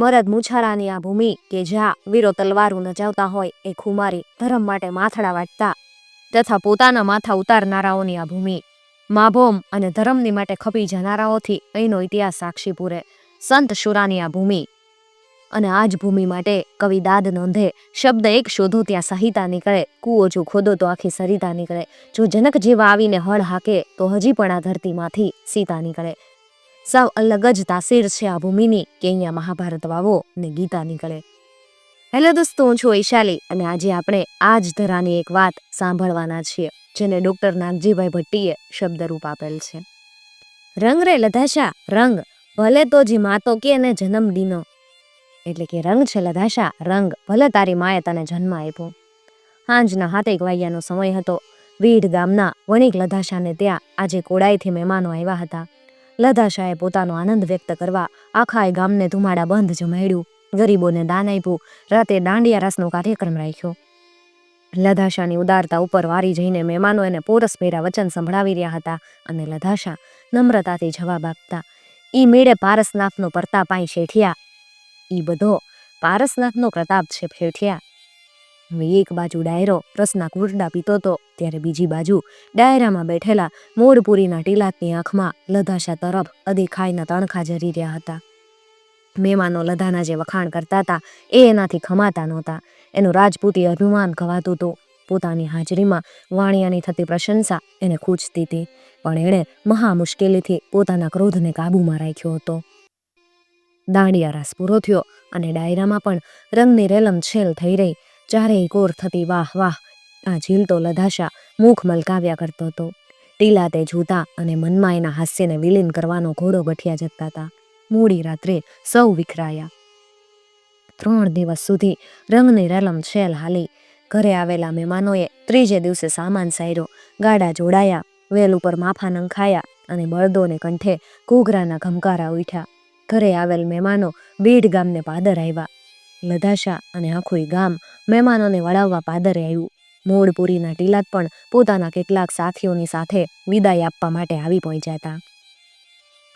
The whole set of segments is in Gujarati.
મરદ મુછારાની આ ભૂમિ કે જ્યાં વીરો તલવારું નચાવતા હોય એ ખુમારી ધર્મ માટે માથડા વાટતા તથા પોતાના માથા ઉતારનારાઓની આ ભૂમિ. માભોમ અને ધર્મની માટે ખપી જનારાઓથી અહીંનો ઇતિહાસ સાક્ષી પૂરે. સંત શુરાની આ ભૂમિ. અને આ જ ભૂમિ માટે કવિ દાદ નોંધે શબ્દ એક શોધો ત્યાં સહિતા નીકળે, કૂવો જો ખોદો તો આખી સરિતા નીકળે. જો જનક જેવા આવીને હળ હાકે તો હજી પણ આ ધરતીમાંથી સીતા નીકળે. સાવ અલગ જ તાસીર છે આ ભૂમિની કે અહીંયા મહાભારત વાવો ને ગીતા નીકળે. હેલો દોસ્તો, હું છું ઈશાલી અને આજે આપણે આ જ ધરાની એક વાત સાંભળવાના છીએ, જેને ડોક્ટર નાગજીભાઈ ભટ્ટીએ શબ્દરૂપ આપેલ છે. રંગ રે લધાશા, રંગ, ભલે તો જી માતો કે ને જન્મ દીનો. એટલે કે રંગ છે લધાશા, રંગ, ભલે તારી માએ તને જન્મ આપ્યો. હાંજના હાથેક વાગ્યાનો સમય હતો. વીડ ગામના વણિક લધાશાને ત્યાં આજે કોડાઈથી મહેમાનો આવ્યા હતા. લધાશાએ પોતાનો આનંદ વ્યક્ત કરવા આખાય ગામને ધુમાડા બંધ જમાડ્યું. ગરીબોને દાન આપ્યું. રાતે દાંડિયા રાસનો કાર્યક્રમ રાખ્યો. લધાશાની ઉદારતા ઉપર વારી જઈને મહેમાનો એને પોરસ ભેરા વચન સંભળાવી રહ્યા હતા અને લધાશા નમ્રતાથી જવાબ આપતા, ઈ મેળે પારસનાથનો પરતાપ આઈ શેઠિયા. ઈ બધો પારસનાથનો પ્રતાપ છે ફેઠિયા હવે એક બાજુ ડાયરો રસના કુરડા પીતો હતો ત્યારે બીજી બાજુ ડાયરામાં બેઠેલા મોરપુરીના ટીલાકની આંખમાં લધાશા તરફ અદેખાઈના તણખા જરી રહ્યા હતા. મહેમાનો લધાના જે વખાણ કરતા હતા, એ એનાથી ખમાતા નહોતા. એનું રાજપૂતી અભિમાન ખવાતું હતું. પોતાની હાજરીમાં વાણિયાની થતી પ્રશંસા એને ખૂંચતી હતી, પણ એણે મહા મુશ્કેલીથી પોતાના ક્રોધને કાબૂમાં રાખ્યો હતો. દાંડિયા રાસ પૂરો થયો અને ડાયરામાં પણ રંગની રેલમ છેલ થઈ રહી ચારેય કોર થતી વાહ વાહ, આ ઝીલતો લધાશા મુખ મલકાવ્યા કરતો હતો. ટીલાતે જૂતા અને મનમાં એના હાસ્યને વિલીન કરવાનો ઘોડો ગઠિયા જતા હતા મૂડી રાત્રે સૌ વિખરાયા. ત્રણ દિવસ સુધી રંગની રેલમ છેલ હાલી. ઘરે આવેલા મહેમાનોએ ત્રીજે દિવસે સામાન સાર્યો ગાડા જોડાયા, વેલ ઉપર માફા નંખાયા અને બળદોને કંઠે ઘૂઘરાના ઘમકારા ઉઠ્યા. ઘરે આવેલ મહેમાનો બીડ ગામને પાદર આવ્યા. લધાશા અને આખું ગામ મહેમાનોને વળાવવા પાદરે આવ્યું. મોડપુરીના ટીલાત પણ પોતાના કેટલાક સાથીઓની સાથે વિદાય આપવા માટે આવી પહોંચ્યા હતા.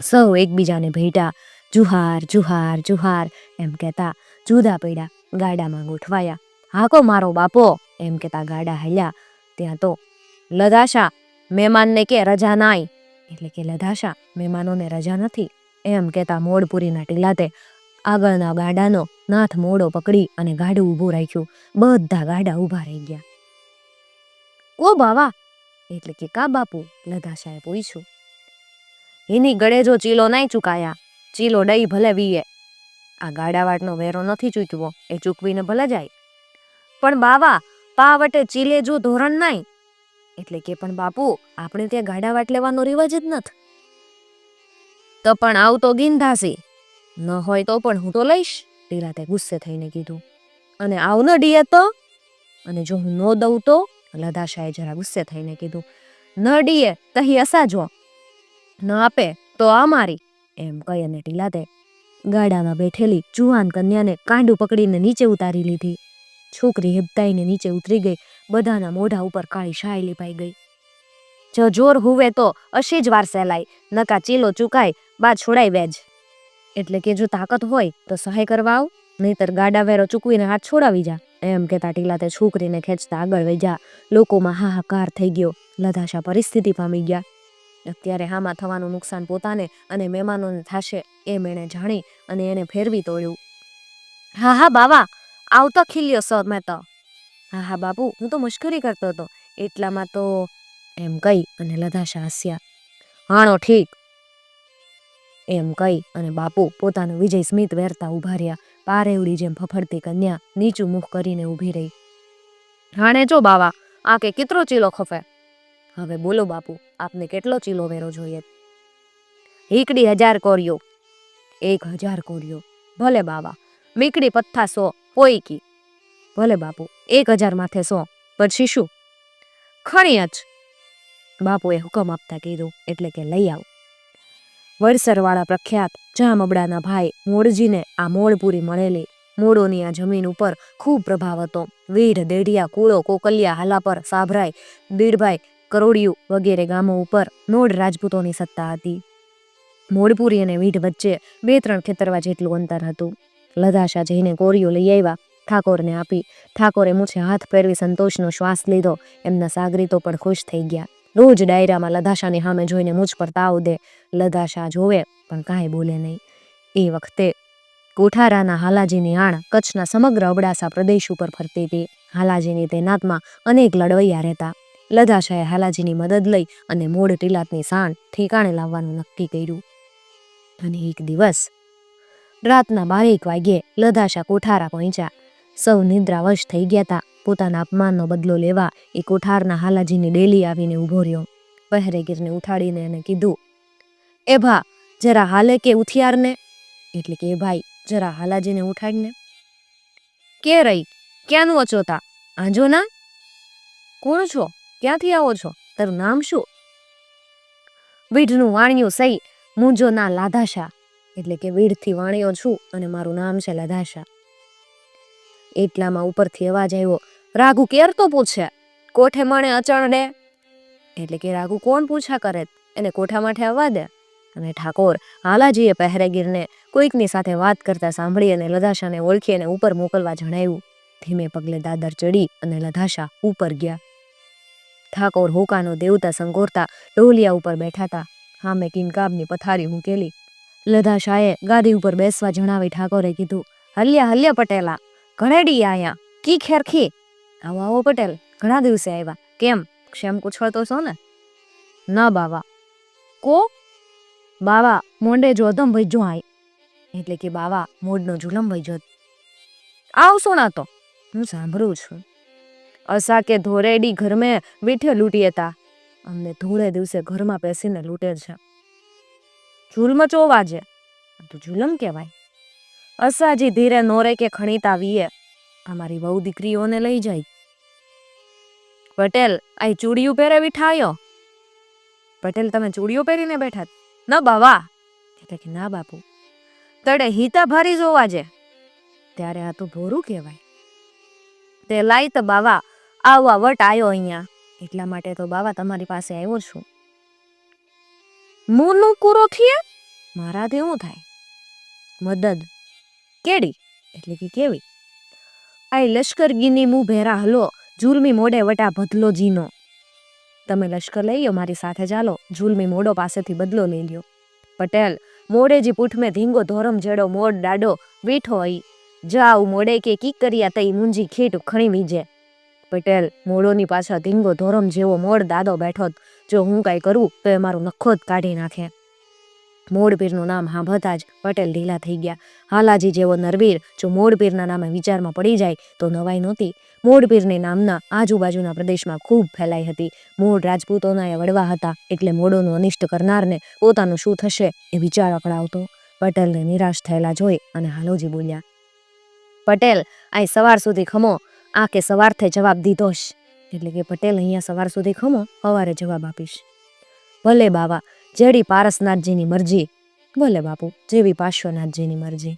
સૌ એકબીજાને ભેટા, જુહાર જુહાર જુહાર એમ કહેતા જુદા પડ્યા, ગાડામાં ગોઠવાયા. હાકો મારો બાપો, એમ કહેતા ગાડા હાલ્યા. ત્યાં તો, લધાશા, મહેમાનને કે રજા નાય એટલે કે, લધાશા, મહેમાનોને રજા નથી, એમ કહેતા મોડપુરીના ટીલાતે આગળના ગાડાનો નાથ મોડો પકડી અને ગાડું ઊભું રાખ્યું. બધા ગાડા ઊભા રહી ગયા. ઓ બાવા! એટલે કે કા બાપુ? લધાશાએ પૂછ્યું. એની ગળે જો ચીલો નાઈ ચૂકાયા. ચીલો ડઈ ભલે વીએ. આ ગાડાવાટનો વેરો નથી ચૂકવો એ ચૂકવીને ભલે જાય. પણ બાવા, પાવટે ચીલે જો ધોરણ નાઈ એટલે કે પણ બાપુ, આપણે ત્યાં ગાડાવાટ લેવાનો રિવાજ જ નથી. તો પણ આવતો ગીંધાસી ન હોય તો પણ હું તો લઈશ, ટીરાતે ગુસ્સે થઈને કીધું. અને આવ ન ડીએ તો? અને જો હું ન દઉં તો? લદાશાએ જરા ગુસ્સે થઈને કીધું. ન ડીએ, તહી અસાજો. ન આપે, તો આ મારી, એમ કહી અને ટીલાતે ગાડામાં બેઠેલી જુવાન કન્યાને કાંડું પકડીને નીચે ઉતારી લીધી. છોકરી હિબતાઈને નીચે ઉતરી ગઈ, બધાના મોઢા ઉપર કાળી શાય લીપાઈ ગઈ. જો જોર હુવે તો અશી જ વાર સહેલાય, નકા ચીલો ચૂકાય, બા છોડાય વેજ એટલે કે જો તાકાત હોય, તો સહાય કરવા આવ, નહીતર ગાડા વેરો ચૂકવીને હાથ છોડાવી જા. એમ કહેતા ટીલા તે છોકરીને ખેંચતા આગળ વહી જા. લોકોમાં હાહાકાર થઈ ગયો. લધાશા પરિસ્થિતિ પામી ગયા. અત્યારે હામાં થવાનું નુકસાન પોતાને અને મહેમાનોને થશે એમ એણે જાણી અને એને ફેરવી તોડ્યું. હા હા, બાવા, આવતો ખીલ્યો સર મેં તો. હા હા, બાપુ, હું તો મુશ્કરી કરતો હતો. એટલામાં તો એમ કહી અને લધાશા હસ્યા. હાણો ઠીક. એમ કહી અને બાપુ પોતાનું વિજય સ્મિત વેરતા ઊભા રહ્યા. પારેવડી જેમ ફફડતી કન્યા નીચું મુખ કરીને ઊભી રહી. હાણે જો બાવા આ કે કેટલો ચીલો ખફે? હવે બોલો બાપુ, આપને કેટલો ચીલો વેરો જોઈએ? હીકડી હજાર કોરિયો. એક હજાર કોરિયો. ભલે બાવા, મીકડી પથ્થા સો પોઈકી ભલે બાપુ, એક હજાર માથે સો, પછી શું? ખણી જ. બાપુએ હુકમ આપતા કીધું એટલે કે લઈ આવ. વડસરવાળા પ્રખ્યાત જામબડાના ભાઈ મોડજીને આ મોડપુરી મળેલી. મોડોની આ જમીન ઉપર ખૂબ પ્રભાવ હતો. વીઢ, દેઢિયા, કુળો, કોકલિયા હાલાપર સાભરાઈ દીડભાઈ કરોડિયું વગેરે ગામો ઉપર નોડ રાજપૂતોની સત્તા હતી. મોડપુરી અને વીઢ વચ્ચે બે ત્રણ ખેતરવા જેટલું અંતર હતું. લધાશા જઈને કોરીઓ લઈ આવ્યા. ઠાકોરને આપી. ઠાકોરે મૂછે હાથ પહેરવી સંતોષનો શ્વાસ લીધો. એમના સાગરીતો પણ ખુશ થઈ ગયા. રોજ ડાયરામાં લધાશાની સામે જોઈને મૂછ પર તાવ દે, લધાશા જોવે, પણ કાંઈ બોલે નહીં. એ વખતે કોઠારાના હાલાજીની આણ કચ્છના સમગ્ર અબડાસા પ્રદેશ ઉપર ફરતી હતી. હાલાજીની તૈનાતમાં અનેક લડવૈયા રહેતા. લધાશાએ હાલાજીની મદદ લઈ અને મોડ ટીલાતની સાણ ઠેકાણે લાવવાનું નક્કી કર્યું. અને એક દિવસ રાતના બારેક વાગ્યે લધાશા કોઠારા પહોંચ્યા. સૌ નિદ્રાવશ થઈ ગયા હતા પોતાના અપમાનનો બદલો લેવા એ કોઠારના હાલાજીની ડેલી આવીને ઊભો રહ્યો. પહેરેગીરને ઉઠાડીને એને કીધું, એ ભા, જરા હાલે કે ઉથિયારને? એટલે કે ભાઈ, જરા હાલાજીને ઉઠાડીને. કે રહી? ક્યાંનું અચોતા? આંજો ના? કોણ છો? ક્યાંથી આવો છો? તારું નામ શું? વીઢનું વાણિયું સહી, મુંજો ના લાધાશા. એટલે કે, વીઢથી વાણિયો છું અને મારું નામ છે લધાશા. એટલામાં ઉપરથી અવાજ આવ્યો રાઘુ કેર તો પૂછે કોઠે મણે અચણ રે એટલે કે રાઘુ કોણ પૂછા કરે એને કોઠા માથે આવવા દે અને ઠાકોર હાલાજીએ પહેરેગીરને કોઈકની સાથે વાત કરતા સાંભળી અને લધાશાને ઓળખી અને ઉપર મોકલવા જણાવ્યું ધીમે પગલે દાદર ચડી અને લધાશા ઉપર ગયા ઠાકોર હોકાનો દેવતા સંગોરતા ડોલિયા ઉપર બેઠા હતા હામે કિનકાબની પથારી મૂકેલી લધાશાએ ગાદી ઉપર બેસવા જણાવી ઠાકોરે કીધું હલ્યા હલ્યા પટેલા ઘણેડી આયા કી ખેર ખી આવો આવો પટેલ, ઘણા દિવસે આવ્યા કેમ? ક્ષેમ પૂછવાતો છો ને? ન બાવા. કો? બાવા, મોંડે જોધમ ભજ્જો આય. એટલે કે બાવા, મોડનો જુલમ ભજ્યો આવશો ના તો. હું સાંભળું છું. અસા કે ધોરેડી ઘરમે વીઠે લૂંટી હતા અમને ધોળે દિવસે ઘરમાં બેસીને લૂંટે છે. જુલમ ચોવાજે તો જુલમ કહેવાય. અસાજી ધીરે નોરે કે ખણીતા વીએ. અમારી વહુ દીકરીઓને લઈ જાય. પટેલ આ ચૂડિયું પહેરે વિઠાયો. પટેલ, તમે ચૂડિયું પહેરીને બેઠા ન બાવા. કે ના બાપુ. તડે હિતા ભારી જોવા છે ત્યારે આ તો ભોરું કહેવાય. તે લાઈ તો બાવા આવવા વટ આયો અહીંયા. એટલા માટે તો બાવા તમારી પાસે આવ્યો છું. મુનું કુરો થઈએ મારાથી શું થાય. મદદ. કેડી? એટલે કે કેવી? આઈ લશ્કરગીની મું ભેરા હલો. જુલમી મોડે વટા બદલો જીનો. તમે લશ્કર લઈ લો મારી સાથે ચાલો. જુલમી મોડો પાસેથી બદલો લઈ લ્યો. પટેલ, મોડેજી પૂઠ પૂઠમે ધીંગો ધોરમ જેડો, મોડ ડાડો વીઠો અઈ જાઉ મોડે કે કી કર્યા તઈ મુંજી ખીટ ખણી વીજે. પટેલ, મોડોની પાછળ ધીંગો ધોરમ જેવો મોડ દાદો બેઠો જો. હું કાંઈ કરું, તો એ મારું નખો જ કાઢી નાખે. મોડપીરનું નામ સાંભળતા જ પટેલ ઢીલા થઈ ગયા. હાલાજી જેવો નરવીર, જો મોડપીરના નામે વિચારમાં પડી જાય, તો નવાઈ નહોતી. મોડપીરની નામના આજુબાજુના પ્રદેશમાં ખૂબ ફેલાઈ હતી. મોડ રાજપૂતોના એ વડવા હતા એટલે મોડોનું અનિષ્ટ કરનારને પોતાનું શું થશે એ વિચાર અકળાવતો. પટેલને નિરાશ થયેલા જોઈ અને હાલોજી બોલ્યા, પટેલ અહીં સવાર સુધી ખમો. આ કે સવારથી જવાબ દીધો એટલે કે, પટેલ, અહીંયા સવાર સુધી ખમો સવારે જવાબ આપીશ. ભલે બાવા, જેડી પારસનાથજીની મરજી. ભલે બાપુ, જેવી પાર્શ્વનાથજીની મરજી.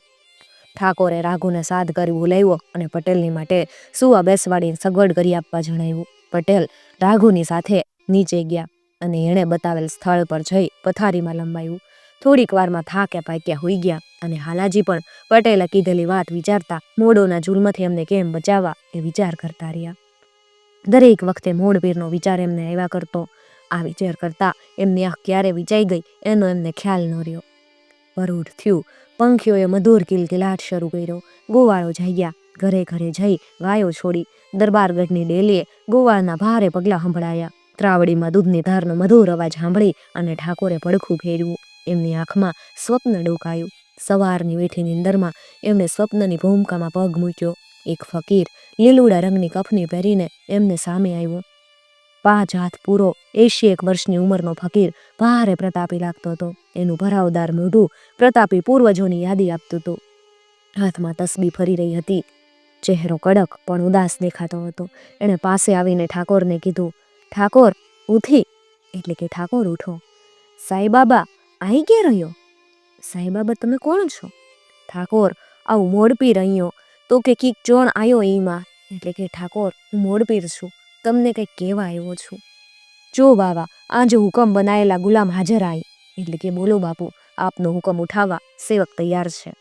ઠાકોરે રાઘુને સાદ કરી બોલાવ્યો અને પટેલની માટે સુવા બેસવાડીને સગવડ કરી આપવા જણાવ્યું. પટેલ રાઘુની સાથે નીચે ગયા અને એણે બતાવેલ સ્થળ પર જઈ પથારીમાં લંબાયું. થોડીક વારમાં થાકે પાક્યા હોઈ ગયા અને હાલાજી પણ પટેલે કીધેલી વાત વિચારતા મોડોના જુલ્મથી એમને કેમ બચાવવા એ વિચાર કરતા રહ્યા. દરેક વખતે મોડપીરનો વિચાર એમને આવ્યા કરતો, આ વિચાર કરતા એમની આંખ ક્યારે વિચાઈ ગઈ એનો એમને ખ્યાલ ન રહ્યો. વરુડ થયું. પંખીઓએ મધુર કિલકિલાટ શરૂ કર્યો. ગોવાળો જાગ્યા. ઘરે ઘરે જઈ ગાયો છોડી દરબારગઢની ડેલીએ ગોવાળના ભારે પગલાં સંભળાયા. ત્રાવડીમાં દૂધની ધારનો મધુર અવાજ સાંભળી અને ઠાકોરે પડખું ફેરવ્યું. એમની આંખમાં સ્વપ્ન ડોકાયું. સવારની વીઠી નિંદરમાં એમણે સ્વપ્નની ભૂમિકામાં પગ મૂક્યો. એક ફકીર લીલુડા રંગની કફની પહેરીને એમને સામે આવ્યો. પાંચ હાથ પૂરો. એંશી એક વર્ષની ઉંમરનો ફકીર ભારે પ્રતાપી લાગતો હતો. એનું ભરાવદાર મોઢું પ્રતાપી પૂર્વજોની યાદી આપતું હતું. હાથમાં તસબી ફરી રહી હતી. ચહેરો કડક પણ ઉદાસ દેખાતો હતો. એણે પાસે આવીને ઠાકોરને કીધું, ઠાકોર, ઉઠી. એટલે કે, ઠાકોર, ઉઠો. સાઈબાબા, આઈ કે રહ્યો? સાઈબાબા, તમે કોણ છો? ઠાકોર, આવું મોડપીર અહીંયો. તો કે કીક જોણ આયો એમાં એટલે કે, ઠાકોર, હું મોડપીર છું. તમને કંઈક કહેવા આવ્યો છું. જો બાવા આજ હુકમ બનાયેલા ગુલામ હાજર આઈ. એટલે કે બોલો બાપુ, આપનો હુકમ ઉઠાવવા સેવક તૈયાર છે.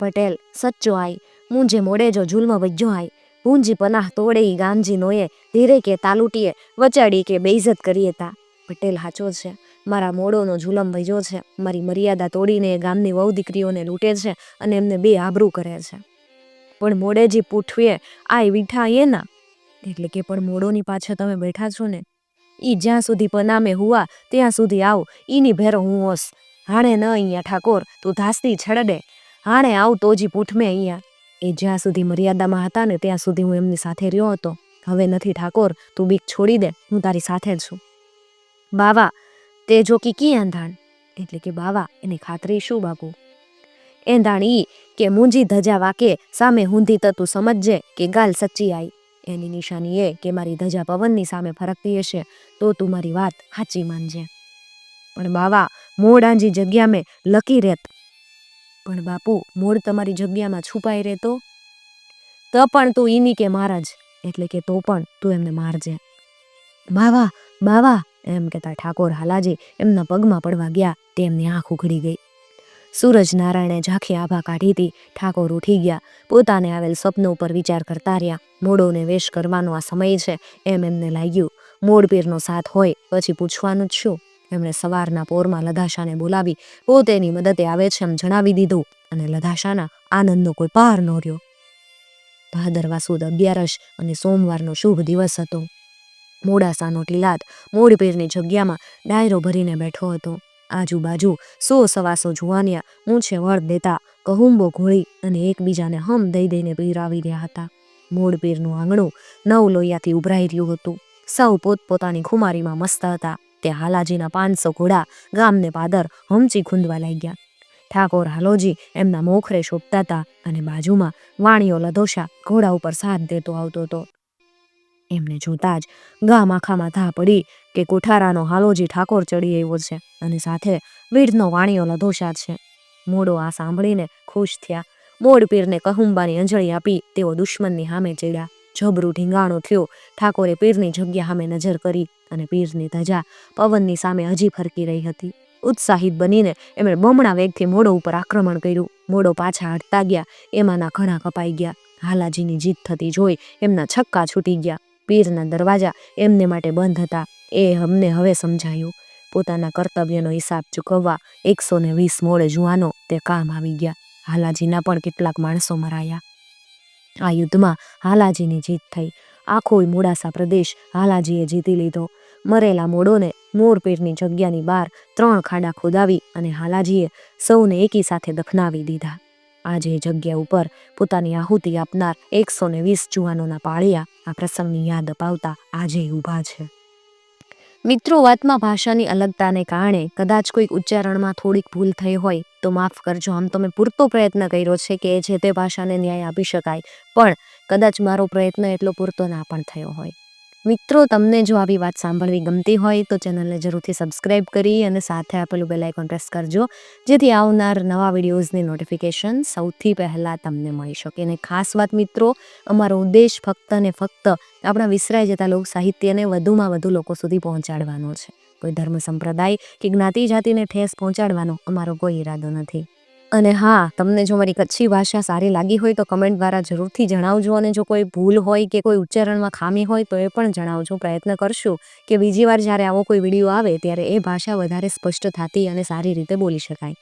પટેલ, સચ્ચો આઈ. મુંજે મોડે જો જુલ્મ વજ્જો આઈ પૂંજી પનાહ તોડે એ ગામજી નોએ ધીરે કે તાલુટીએ વચાડી કે બેઇઝત કરીએ તા પટેલ હાચો છે. મારા મોડોનો જુલમ વૈજો છે. મારી મર્યાદા તોડીને એ ગામની વહુ દીકરીઓને લૂંટે છે અને એમને બે આબરૂ કરે છે. પણ મોડેજી પૂઠવીએ આય વિઠા એ ના. એટલે કે પણ મોડોની પાછળ તમે બેઠા છો ને, ઈ જ્યાં સુધી પનામે હુવા ત્યાં સુધી આવ, ઈની ભેરો હું હોસ હાણે ન અહીંયા ઠાકોર, તું ધાસતી છડડે. હાણે આવ તોજી પૂઠમે અહીંયા. એ જ્યાં સુધી મર્યાદામાં હતા ને, ત્યાં સુધી હું એમની સાથે રહ્યો હતો. હવે નથી ઠાકોર, તું બીક છોડી દે, હું તારી સાથે જ છું. બાવા, તે જો કી એંધાણ? એટલે કે બાવા, એની ખાતરી શું બાપુ? એંધાણ ઈ કે મુંજી ધજા વાકે, સામે હુંધી તતું સમજજે કે ગાલ સચ્ચી આઈ. એની નિશાની એ કે મારી ધજા પવનની સામે ફરકતી હશે તો તું મારી વાત સાચી માનજે. પણ બાવા મોડ આંજી જગ્યા મેં લકી રહેત પણ બાપુ મોડ તમારી જગ્યામાં છુપાઈ રહેતો? તો પણ તું ઈની કે મારા જ એટલે કે તો પણ તું એમને મારજે. બાવા બાવા, એમ કહેતા ઠાકોર હાલાજી એમના પગમાં પડવા ગયા તે એમની આંખ ઉઘડી ગઈ. સૂરજ નારાયણે ઝાંખી આભા કાઢી હતી. ઠાકોર ઉઠી ગયા. પોતાને આવેલ સ્વપ્ન ઉપર વિચાર કરતા રહ્યા. મોડોને વેશ કરવાનો આ સમય છે એમ એમને લાગ્યું. મોડપીરનો સાથ હોય પછી પૂછવાનું જ શું? એમણે સવારના પોરમાં લધાશાને બોલાવી. પોતેની મદદે આવે છે એમ જણાવી દીધું અને લધાશાના આનંદનો કોઈ પાર ન રહ્યો. ભાદરવા સુદ અગિયારસ અને સોમવારનો શુભ દિવસ હતો. મોડાસાનો ટીલાત મોડપીરની જગ્યામાં ડાયરો ભરીને બેઠો હતો. આજુબાજુ સો સવાસો જુવાનિયા ઊંચે વળ દેતા કહુંબો ઘોળી અને એકબીજાને હમ દઈ દઈને પીરાવી રહ્યા હતા. મોડપીરનું આંગણું નવ લોહિયાથી ઉભરાઈ રહ્યું હતું. સૌ પોતપોતાની ખુમારીમાં મસ્ત હતા. તે હાલાજીના પાંચસો ઘોડા ગામને પાદર હમચી ખૂંદવા લાગ્યા. ઠાકોર હાલોજી એમના મોખરે શોભતા હતા અને બાજુમાં વાણીઓ લધોશા ઘોડા ઉપર સાથ દેતો આવતો હતો. એમને જોતા જ ગામ આખામાં ધા પડી કે કોઠારાનો હાલોજી ઠાકોર ચડી આવ્યો છે અને સાથે વીરનો વાણીઓ લધોશા છે. મોડો આ સાંભળીને ખુશ થયા. મોડ પીરને કહુંબાની અંજળી આપી તેઓ દુશ્મનની સામે ચડ્યા. જબરું ઢીંગાણું થયું. ઠાકોરે પીરની જગ્યા સામે નજર કરી અને પીરની ધજા પવનની સામે હજી ફરકી રહી હતી. ઉત્સાહિત બનીને એમણે બમણા વેગથી મોડો ઉપર આક્રમણ કર્યું. મોડો પાછા હટતા ગયા. એમાંના ઘણા કપાઈ ગયા. હાલાજીની જીત થતી જોઈ એમના છક્કા છૂટી ગયા. પીરના દરવાજા એમને માટે બંધ હતા. એ અમને હવે સમજાયું. પોતાના કર્તવ્યનો હિસાબ ચૂકવવા એકસો ને વીસ મોડે જુવાનો તે કામ આવી ગયા. હાલાજીના પણ કેટલાક માણસો મરાયા. આ યુદ્ધમાં હાલાજીની જીત થઈ. આખો મોડાસા પ્રદેશ હાલાજીએ જીતી લીધો. મરેલા મોડોને મોરપીરની જગ્યાની બહાર ત્રણ ખાડા ખોદાવી અને હાલાજીએ સૌને એકી સાથે દફનાવી દીધા. આજે જગ્યા ઉપર પોતાની આહુતિ આપનાર એકસો ને વીસ જુવાનોના પાળિયા આ પ્રસંગની યાદ અપાવતા આજે ઊભા છે. મિત્રો, વાતમાં ભાષાની અલગતાને કારણે કદાચ કોઈક ઉચ્ચારણમાં થોડીક ભૂલ થઈ હોય તો માફ કરજો. આમ તો મેં પૂરતો પ્રયત્ન કર્યો છે કે જે તે ભાષાને ન્યાય આપી શકાય. પણ કદાચ મારો પ્રયત્ન એટલો પૂરતો ના પણ થયો હોય. મિત્રો, તમને જો આવી વાત સાંભળવી ગમતી હોય, તો ચેનલને જરૂરથી સબસ્ક્રાઇબ કરી અને સાથે આપેલું બેલ આઇકોન પ્રેસ કરજો. જેથી આવનાર નવા વિડીયોઝની નોટિફિકેશન સૌથી પહેલાં તમને મળી શકે. અને ખાસ વાત મિત્રો, અમારો ઉદ્દેશ ફક્ત ને ફક્ત આપણા વિસરાઈ જતા લોક સાહિત્યને વધુમાં વધુ લોકો સુધી પહોંચાડવાનો છે. કોઈ ધર્મ સંપ્રદાય કે જ્ઞાતિ જાતિને ઠેસ પહોંચાડવાનો અમારો કોઈ ઈરાદો નથી. અને હા, તમને જો મારી કચ્છી ભાષા સારી લાગી હોય તો કમેન્ટ દ્વારા જરૂરથી જણાવજો અને જો કોઈ ભૂલ હોય કે કોઈ ઉચ્ચારણમાં ખામી હોય તો એ પણ જણાવજો. પ્રયત્ન કરશું કે બીજી વાર જ્યારે આવો કોઈ વીડિયો આવે ત્યારે એ ભાષા વધારે સ્પષ્ટ થતી અને સારી રીતે બોલી શકાય.